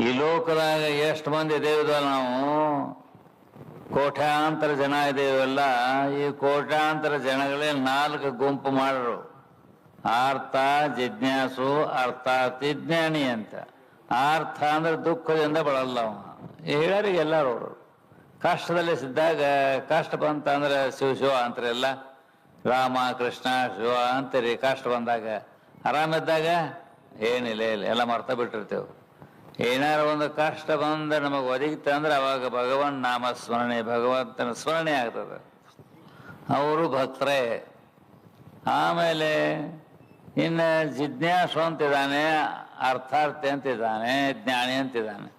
ಈ ಲೋಕದಾಗ ಎಷ್ಟು ಮಂದಿ ಇದೇವಿದ ನಾವು? ಕೋಟ್ಯಾಂತರ ಜನ ಇದೇವಲ್ಲ, ಈ ಕೋಟ್ಯಾಂತರ ಜನಗಳೇ ನಾಲ್ಕು ಗುಂಪು ಮಾಡರು. ಆರ್ಥ ಜಿಜ್ಞಾಸು ಅರ್ಥಾತಿಜ್ಞಾನಿ ಅಂತ. ಆರ್ಥ ಅಂದ್ರೆ ದುಃಖದಿಂದ ಬಳಲ್ಲ ಅವ. ಹೇಳ್ಯಾರಿಗೆ ಎಲ್ಲರೂ ಕಷ್ಟದಲ್ಲಿ ಸಿದ್ದಾಗ ಕಷ್ಟ ಬಂತ ಅಂದ್ರೆ ಶಿವ ಶಿವ ಅಂತಾರೆಲ್ಲ ರಾಮ, ಕೃಷ್ಣ, ಶಿವ ಅಂತೀರಿ ಕಷ್ಟ ಬಂದಾಗ. ಆರಾಮಿದ್ದಾಗ ಏನಿಲ್ಲ, ಇಲ್ಲ, ಎಲ್ಲ ಮರ್ತ ಬಿಟ್ಟಿರ್ತೇವೆ. ಏನಾರ ಒಂದು ಕಷ್ಟ ಬಂದ ನಮಗೆ ಒದಗಿತಂದ್ರೆ ಅವಾಗ ಭಗವನ್ ನಾಮ ಸ್ಮರಣೆ ಭಗವಂತನ ಸ್ಮರಣೆ ಆಗ್ತದೆ. ಅವರು ಭಕ್ತರೇ, ಆಮೇಲೆ ಇನ್ನು ಜಿಜ್ಞಾಸು ಅಂತಿದ್ದಾನೆ, ಅರ್ಥಾರ್ಥಿ ಅಂತಿದ್ದಾನೆ, ಜ್ಞಾನಿ ಅಂತಿದ್ದಾನೆ.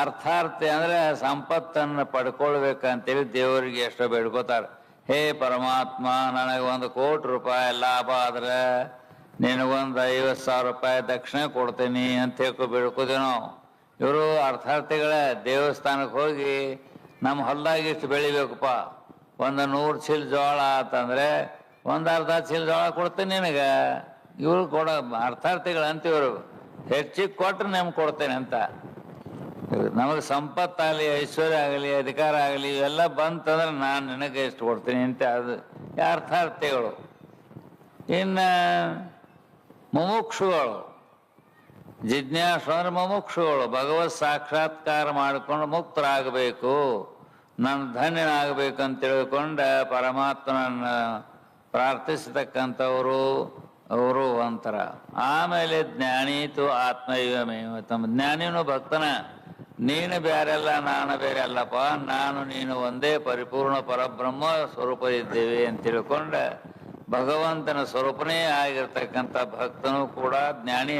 ಅರ್ಥಾರ್ಥಿ ಅಂದ್ರೆ ಸಂಪತ್ತನ್ನು ಪಡ್ಕೊಳ್ಬೇಕಂತೇಳಿ ದೇವರಿಗೆ ಎಷ್ಟೋ ಬೇಡ್ಕೋತಾರೆ. ಹೇ ಪರಮಾತ್ಮ, ನನಗೆ ಒಂದು ಕೋಟಿ ರೂಪಾಯಿ ಲಾಭ ಆದ್ರೆ ನಿನಗೊಂದು ಐವತ್ತು ಸಾವಿರ ರೂಪಾಯಿ ದಕ್ಷಿಣ ಕೊಡ್ತೀನಿ ಅಂತ ಹೇಳ್ಕೊ ಬೇಡ್ಕೋತೀವಿ ನಾವು. ಇವರು ಅರ್ಥಾರ್ಥಿಗಳ ದೇವಸ್ಥಾನಕ್ಕೆ ಹೋಗಿ ನಮ್ಮ ಹೊಲ್ದಾಗ ಇಷ್ಟು ಬೆಳಿಬೇಕಪ್ಪ. ಒಂದು ನೂರು ಚೀಲ ಜೋಳ ಅಂತಂದ್ರೆ ಒಂದು ಅರ್ಧ ಚೀಲ ಜೋಳ ಕೊಡ್ತೀನಿ ನಿನಗೆ. ಇವರು ಕೊಡ ಅರ್ಥಾರ್ಥಿಗಳು ಅಂತ ಇವರು. ಹೆಚ್ಚಿಗೆ ಕೊಟ್ಟರೆ ನಿಮ್ಗೆ ಕೊಡ್ತೇನೆ ಅಂತ. ನಮಗೆ ಸಂಪತ್ತಾಗಲಿ ಐಶ್ವರ್ಯ ಆಗಲಿ, ಅಧಿಕಾರ ಆಗಲಿ, ಇವೆಲ್ಲ ಬಂತಂದ್ರೆ ನಾನು ನಿನಗೆ ಎಷ್ಟು ಕೊಡ್ತೀನಿ ಅಂತ ಅದು ಅರ್ಥಾರ್ಥಿಗಳು. ಇನ್ನು ಮುಮುಕ್ಷುಗಳು. ಜಿಜ್ಞಾಸು ಅಂದ್ರೆ ಮುಮುಕ್ಷುಗಳು ಭಗವತ್ ಸಾಕ್ಷಾತ್ಕಾರ ಮಾಡಿಕೊಂಡು ಮುಕ್ತರಾಗಬೇಕು. ನಾನು ಧನ್ಯನಾಗಬೇಕು ಅಂತ ತಿಳ್ಕೊಂಡ ಪರಮಾತ್ಮನನ್ನು ಪ್ರಾರ್ಥಿಸತಕ್ಕಂಥವರು, ಅವರು ಒಂಥರ. ಆಮೇಲೆ ಜ್ಞಾನೀತು ಆತ್ಮೈವಮೇವ ತಮ್ಮ ಜ್ಞಾನಿನೂ ಭಕ್ತನ. ನೀನು ಬೇರೆಲ್ಲ ನಾನು ಬೇರೆ ಅಲ್ಲಪ್ಪ ನಾನು, ನೀನು ಒಂದೇ ಪರಿಪೂರ್ಣ ಪರಬ್ರಹ್ಮ ಸ್ವರೂಪ ಇದ್ದೇವೆ ಅಂತ ತಿಳ್ಕೊಂಡ ಭಗವಂತನ ಸ್ವರೂಪನೇ ಆಗಿರ್ತಕ್ಕಂಥ ಭಕ್ತನೂ ಕೂಡ ಜ್ಞಾನಿ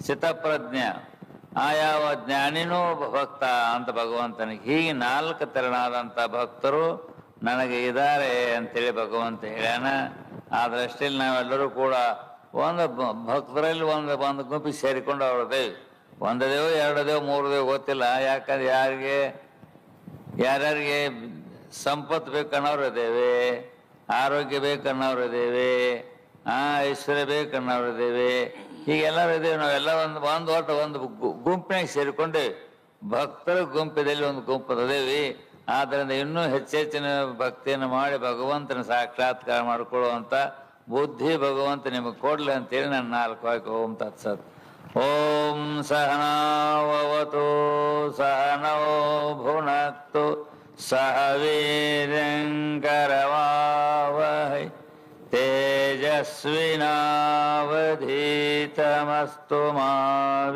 ಅವ ಸಿತಪ್ರಜ್ಞ. ಆ ಯಾವ ಜ್ಞಾನಿನೂ ಭಕ್ತ ಅಂತ ಭಗವಂತನಿಗೆ ಹೀಗೆ ನಾಲ್ಕು ತೆರನಾದಂಥ ಭಕ್ತರು ನನಗೆ ಇದ್ದಾರೆ ಅಂತೇಳಿ ಭಗವಂತ ಹೇಳ್ಯಾನ. ಆ ದೃಷ್ಟಿಯಲ್ಲಿ ನಾವೆಲ್ಲರೂ ಕೂಡ ಒಂದು ಭಕ್ತರಲ್ಲಿ ಒಂದು ಒಂದು ಗುಂಪಿಗೆ ಸೇರಿಕೊಂಡು ಅವ್ರದೇವಿ ಒಂದು ದೇವು, ಎರಡು ದೇವು, ಮೂರು ದೇವು ಗೊತ್ತಿಲ್ಲ. ಯಾಕಂದ್ರೆ ಯಾರಿಗೆ, ಯಾರ್ಯಾರಿಗೆ ಸಂಪತ್ತು ಬೇಕನ್ನೋರು ಇದ್ದೇವೆ, ಆರೋಗ್ಯ ಬೇಕನ್ನೋರು ಇದ್ದೇವೆ ಆ ಐಶ್ವರ್ಯ ಬೇಕನ್ನೋರು ಇದ್ದೇವೆ ಹೀಗೆಲ್ಲರೂ ಇದ್ದೇವೆ. ನಾವೆಲ್ಲ ಒಂದು ಒಂದು ಒಟ್ಟು ಒಂದು ಗುಂಪಿನಾಗ ಸೇರಿಕೊಂಡು ಭಕ್ತರ ಗುಂಪಿದಲ್ಲಿ ಒಂದು ಗುಂಪು ಅದೇವಿ ಆದ್ದರಿಂದ ಇನ್ನೂ ಹೆಚ್ಚೆಚ್ಚಿನ ಭಕ್ತಿಯನ್ನು ಮಾಡಿ ಭಗವಂತನ ಸಾಕ್ಷಾತ್ಕಾರ ಮಾಡಿಕೊಳ್ಳುವಂಥ ಬುದ್ಧಿ ಭಗವಂತ ನಿಮಗೆ ಕೊಡಲಿ ಅಂತೇಳಿ ನನ್ನ ನಾಲ್ಕು ವಾಕ್ಯ ಓಂ ತತ್ಸತ್ ಓಂ ಸಹನಾವತು ಸಹನೋ ಭುನಕ್ತು ಸಹ तेजस्विनावधीतमस्तु मा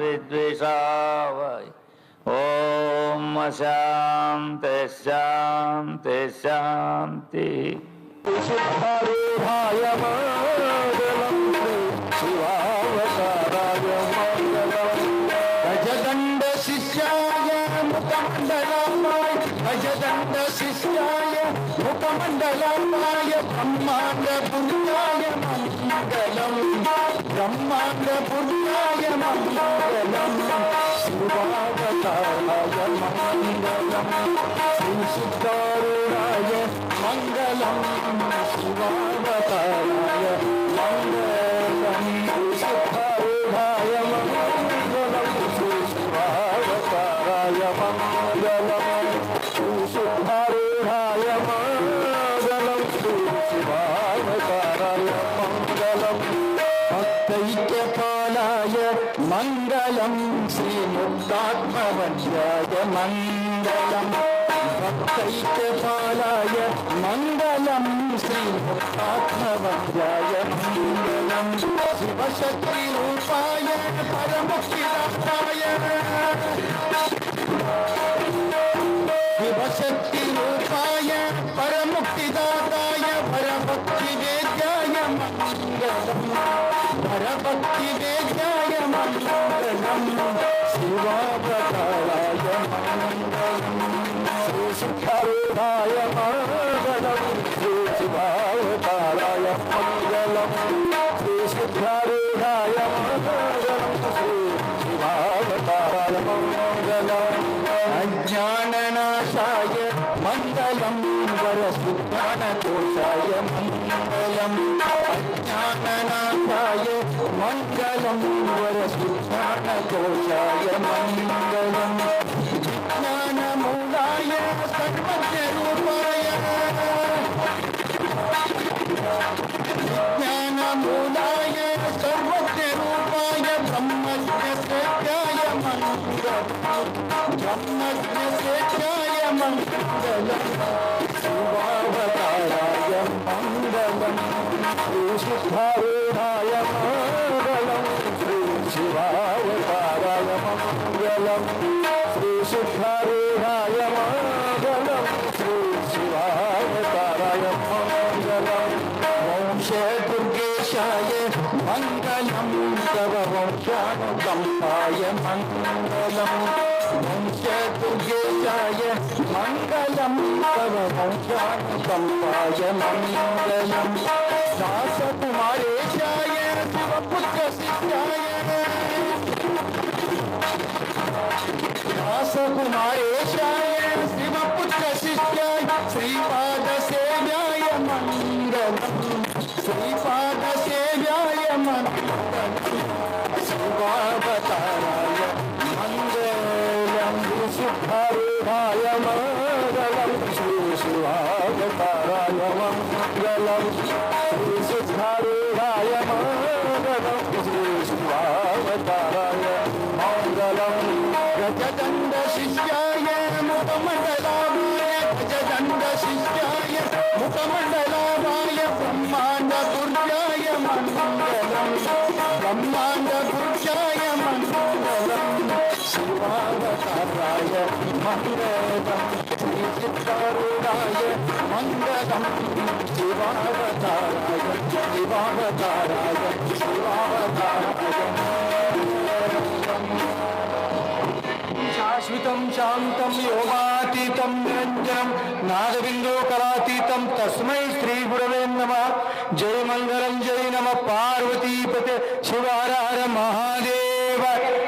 विद्विषावै ॐ शान्ति शान्ति शान्तिः। மண்டலமாய பிரம்மாண்ட புண்ணியாய மங்களம் பிரம்மாண்ட புண்ணியாய மங்களம் சிவாவதாராய மங்களம் मङ्गलं भक्तैकपालाय मङ्गलं श्रीभक्तात्मवन्द्याय मङ्गलं शिवशक्तिरूपाय परमुखिदाय शिवशक्तिरूपाय परमुक्तिदाताय परभक्तिवेद्याय मङ्गलं परभक्तिवेद्याय मङ्गलं शिवा శేషుఖరుడాయ మంగళం శ్రీశివావతారాయ మంగళం శేషుఖరుడాయ మంగళం శ్రీశివావతారాయ మంగళం అజ్ఞాననాశాయ మంగళం వరసుజ్ఞానకోశాయ మంగళం. అజ్ఞాననాశాయ మంగళం వరసుజ్ఞానకోశాయ మంగళం. मूलाय सर्वस्वरूपाय ब्रह्मस्य सेव्याय मङ्गलम् ब्रह्मस्य सेव्याय मङ्गलम् शिवावताराय मङ्गलम् श्रीशुद्धारूढाय मङ्गलम् श्रीशिवावताराय मङ्गलम् श्रीशुद्धारूढाय मङ्गलम् श्रीशिवावताराय मङ्गलम् वंशे వంశాయ మంగళం తవ వంశాంతాయ మంగళం. వంశతుగేశాయ మంగళం తవ వంశాంతాయ మంగళం. దాసకుమారేశాయ శివపుత్ర శిష్యాయ. దాసకుమారేశాయ శివపుత్ర శిష్యాయ. శ్రీపాద శ్రీపాద పారాయణం గలం శ్రీసుధారుడాయ మంగళం శ్రీశివాయ పారాయ మంగళం గజదండ శిష్యాయ ముఖమండలాయ గజదండ శిష్యాయ ముఖమండలాయ బ్రహ్మాండ దుర్ణ शिवावताराय मङ्गलम् मङ्गलम् शिवावताराय शिवावताराय शिवावताराय शाश्वतं शान्तं योगातीतं निरञ्जनं नादबिन्दोकरातीतं तस्मै श्रीगुरवे नमः। जय मङ्गलं, जय नमः। पार्वतीपते हर महादेव।